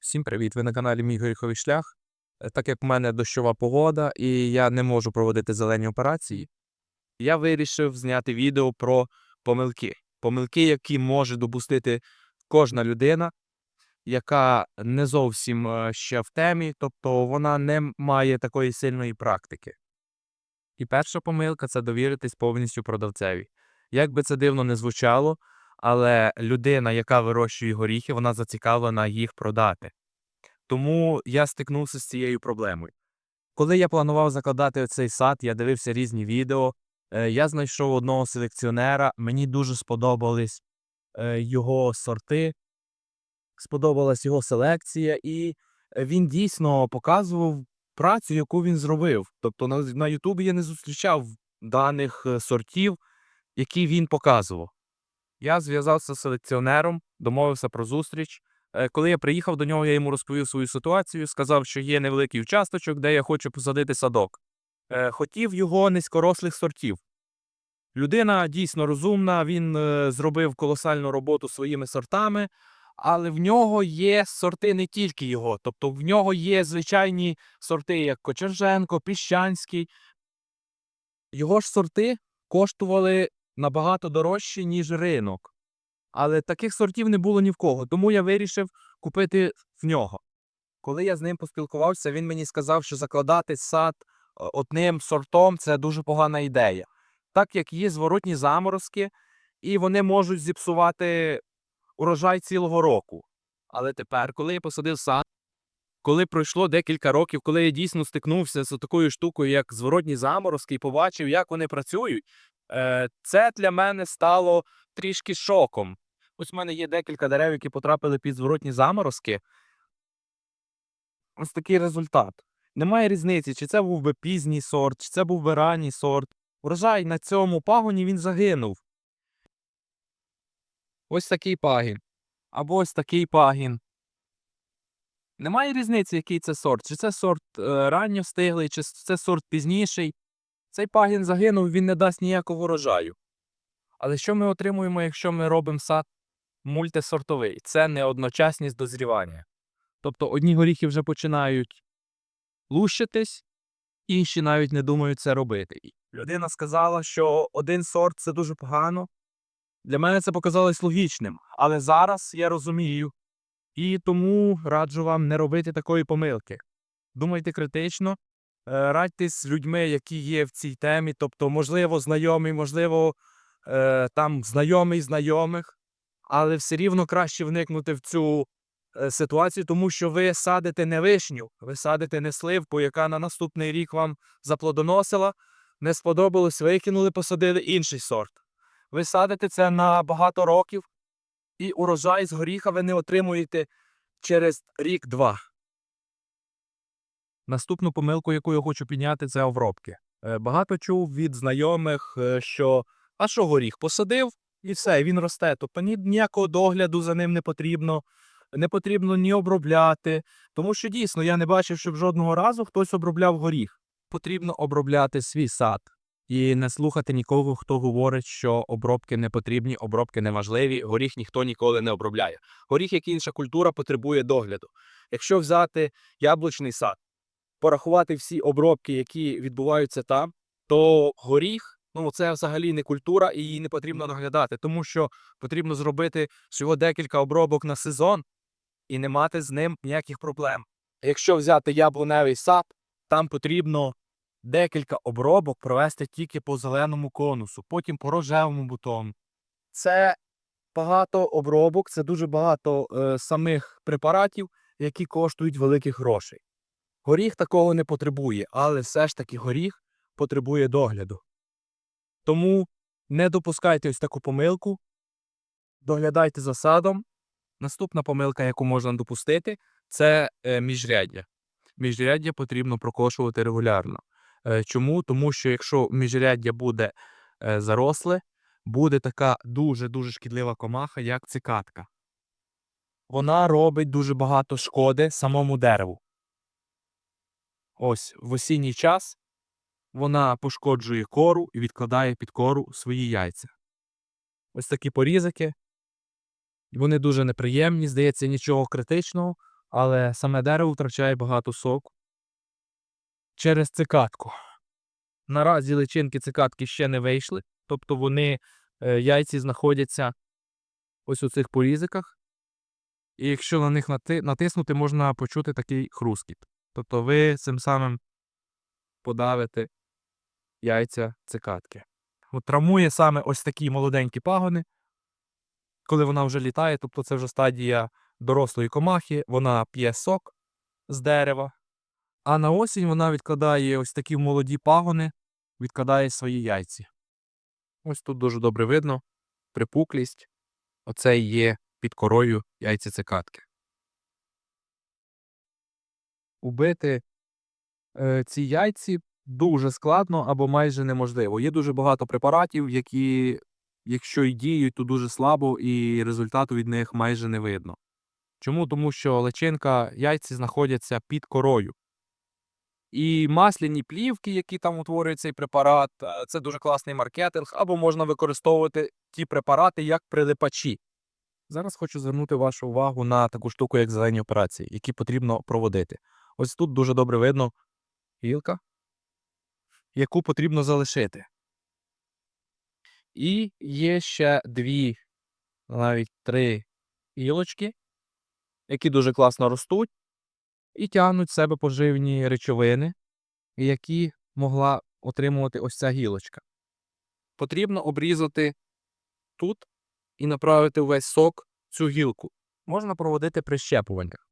Всім привіт! Ви на каналі Мій Горіховий шлях. Е, Так як в мене дощова погода і я не можу проводити зелені операції, я вирішив зняти відео про помилки. Помилки, які може допустити кожна людина, яка не зовсім е, ще в темі, тобто вона не має такої сильної практики. І перша помилка це довіритись повністю продавцеві. Як би це дивно не звучало, але людина, яка вирощує горіхи, вона зацікавлена їх продати. Тому я стикнувся з цією проблемою. Коли я планував закладати цей сад, я дивився різні відео. е, Я знайшов одного селекціонера, мені дуже сподобались е, його сорти, сподобалась його селекція, і він дійсно показував працю, яку він зробив. Тобто на, на Ютубі я не зустрічав даних е, сортів, які він показував. Я зв'язався з селекціонером, домовився про зустріч. Е, Коли я приїхав до нього, я йому розповів свою ситуацію, сказав, що є невеликий участочок, де я хочу посадити садок. Е, Хотів його низькорослих сортів. Людина дійсно розумна, він е, зробив колосальну роботу своїми сортами, але в нього є сорти не тільки його. Тобто в нього є звичайні сорти, як Кочерженко, Піщанський. Його ж сорти коштували набагато дорожче, ніж ринок. Але таких сортів не було ні в кого, тому я вирішив купити в нього. Коли я з ним поспілкувався, він мені сказав, що закладати сад е, одним сортом це дуже погана ідея, так як є зворотні заморозки, і вони можуть зіпсувати урожай цілого року. Але тепер, коли я посадив сад, коли пройшло декілька років, коли я дійсно стикнувся з такою штукою, як зворотні заморозки, і побачив, як вони працюють, це для мене стало трішки шоком. Ось в мене є декілька дерев, які потрапили під зворотні заморозки. Ось такий результат. Немає різниці, чи це був би пізній сорт, чи це був би ранній сорт. Урожай на цьому пагоні він загинув. Ось такий пагін. Або ось такий пагін. Немає різниці, який це сорт. Чи це сорт е, ранньо встиглий, чи це сорт пізніший. Цей пагін загинув, він не дасть ніякого врожаю. Але що ми отримуємо, якщо ми робимо сад мультисортовий? Це не одночасність дозрівання. Тобто одні горіхи вже починають лущитись, інші навіть не думають це робити. Людина сказала, що один сорт це дуже погано. Для мене це показалось логічним, але зараз я розумію. І тому раджу вам не робити такої помилки. Думайте критично, радьтесь з людьми, які є в цій темі, тобто, можливо, знайомий, можливо, е, там знайомий знайомих, але все рівно краще вникнути в цю е, ситуацію, тому що ви садите не вишню, ви садите не сливку, яка на наступний рік вам заплодоносила, не сподобалось, викинули, посадили інший сорт. Ви садите це на багато років, і урожай з горіха ви не отримуєте через рік-два. Наступну помилку, яку я хочу підняти, це обробки. Е, Багато чув від знайомих, е, що а що горіх посадив і все, він росте. Тобто ніякого догляду за ним не потрібно, не потрібно ні обробляти. Тому що дійсно я не бачив, щоб жодного разу хтось обробляв горіх. Потрібно обробляти свій сад і не слухати нікого, хто говорить, що обробки не потрібні, обробки не важливі. Горіх ніхто ніколи не обробляє. Горіх, як інша культура, потребує догляду. Якщо взяти яблучний сад, порахувати всі обробки, які відбуваються там, то горіх. Ну, це взагалі не культура, і її не потрібно доглядати, тому що потрібно зробити всього декілька обробок на сезон і не мати з ним ніяких проблем. Якщо взяти яблуневий сад, там потрібно декілька обробок провести тільки по зеленому конусу, потім по рожевому бутону. Це багато обробок, це дуже багато е, самих препаратів, які коштують великих грошей. Горіх такого не потребує, але все ж таки горіх потребує догляду. Тому не допускайте ось таку помилку, доглядайте за садом. Наступна помилка, яку можна допустити, це е, міжряддя. Міжряддя потрібно прокошувати регулярно. Е, чому? Тому що якщо міжряддя буде е, заросле, буде така дуже-дуже шкідлива комаха, як цикатка. Вона робить дуже багато шкоди самому дереву. Ось в осінній час вона пошкоджує кору і відкладає під кору свої яйця. Ось такі порізики. Вони дуже неприємні, здається, нічого критичного, але саме дерево втрачає багато соку через цикатку. Наразі личинки цикатки ще не вийшли, тобто вони е, яйці знаходяться ось у цих порізиках. І якщо на них натиснути, можна почути такий хрускіт. Тобто ви цим самим подавите яйця цикатки. От травмує саме ось такі молоденькі пагони, коли вона вже літає, тобто це вже стадія дорослої комахи, вона п'є сок з дерева, а на осінь вона відкладає ось такі молоді пагони, відкладає свої яйці. Ось тут дуже добре видно припуклість. Оце є під корою яйця цикатки. Убити е, ці яйці дуже складно або майже неможливо. Є дуже багато препаратів, які, якщо й діють, то дуже слабо, і результату від них майже не видно. Чому? Тому що личинка яйці знаходяться під корою. І масляні плівки, які там утворюють цей препарат, е, це дуже класний маркетинг, або можна використовувати ті препарати як прилипачі. Зараз хочу звернути вашу увагу на таку штуку, як зелені операції, які потрібно проводити. Ось тут дуже добре видно гілка, яку потрібно залишити. І є ще дві, навіть три гілочки, які дуже класно ростуть і тягнуть в себе поживні речовини, які могла отримувати ось ця гілочка. Потрібно обрізати тут і направити увесь сок цю гілку. Можна проводити прищепування.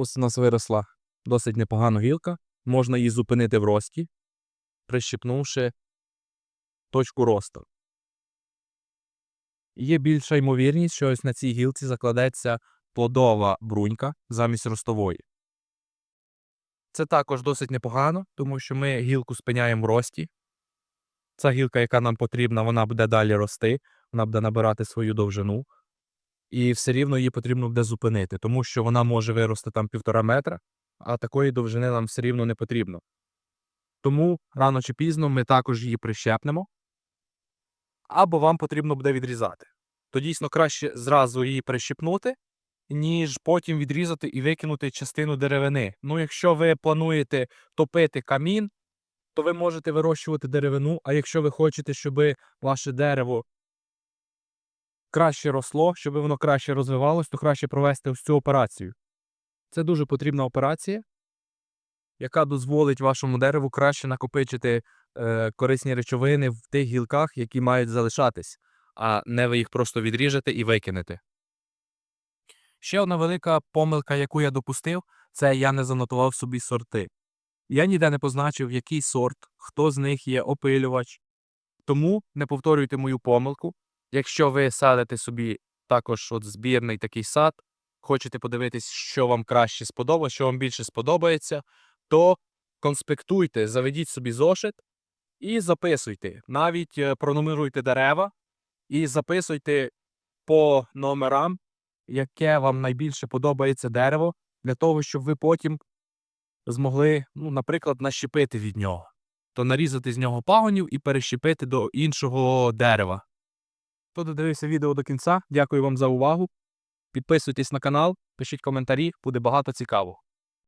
Ось у нас виросла досить непогана гілка. Можна її зупинити в рості, прищепнувши точку росту. Є більша ймовірність, що ось на цій гілці закладеться плодова брунька замість ростової. Це також досить непогано, тому що ми гілку спиняємо в рості. Ця гілка, яка нам потрібна, вона буде далі рости, вона буде набирати свою довжину. І все рівно її потрібно буде зупинити, тому що вона може вирости там півтора метра, а такої довжини нам все рівно не потрібно. Тому рано чи пізно ми також її прищепнемо, або вам потрібно буде відрізати. То дійсно краще зразу її прищепнути, ніж потім відрізати і викинути частину деревини. Ну, якщо ви плануєте топити камін, то ви можете вирощувати деревину, а якщо ви хочете, щоб ваше дерево краще росло, щоб воно краще розвивалось, то краще провести ось цю операцію. Це дуже потрібна операція, яка дозволить вашому дереву краще накопичити е, корисні речовини в тих гілках, які мають залишатись, а не ви їх просто відріжете і викинете. Ще одна велика помилка, яку я допустив, це я не занотував собі сорти. Я ніде не позначив, який сорт, хто з них є опилювач. Тому не повторюйте мою помилку. Якщо ви садите собі також от збірний такий сад, хочете подивитись, що вам краще сподобається, що вам більше сподобається, то конспектуйте, заведіть собі зошит і записуйте. Навіть е, пронумеруйте дерева і записуйте по номерам, яке вам найбільше подобається дерево, для того, щоб ви потім змогли, ну, наприклад, нащепити від нього. То нарізати з нього пагонів і перещепити до іншого дерева. Хто додивився відео до кінця, дякую вам за увагу. Підписуйтесь на канал, пишіть коментарі, буде багато цікавого.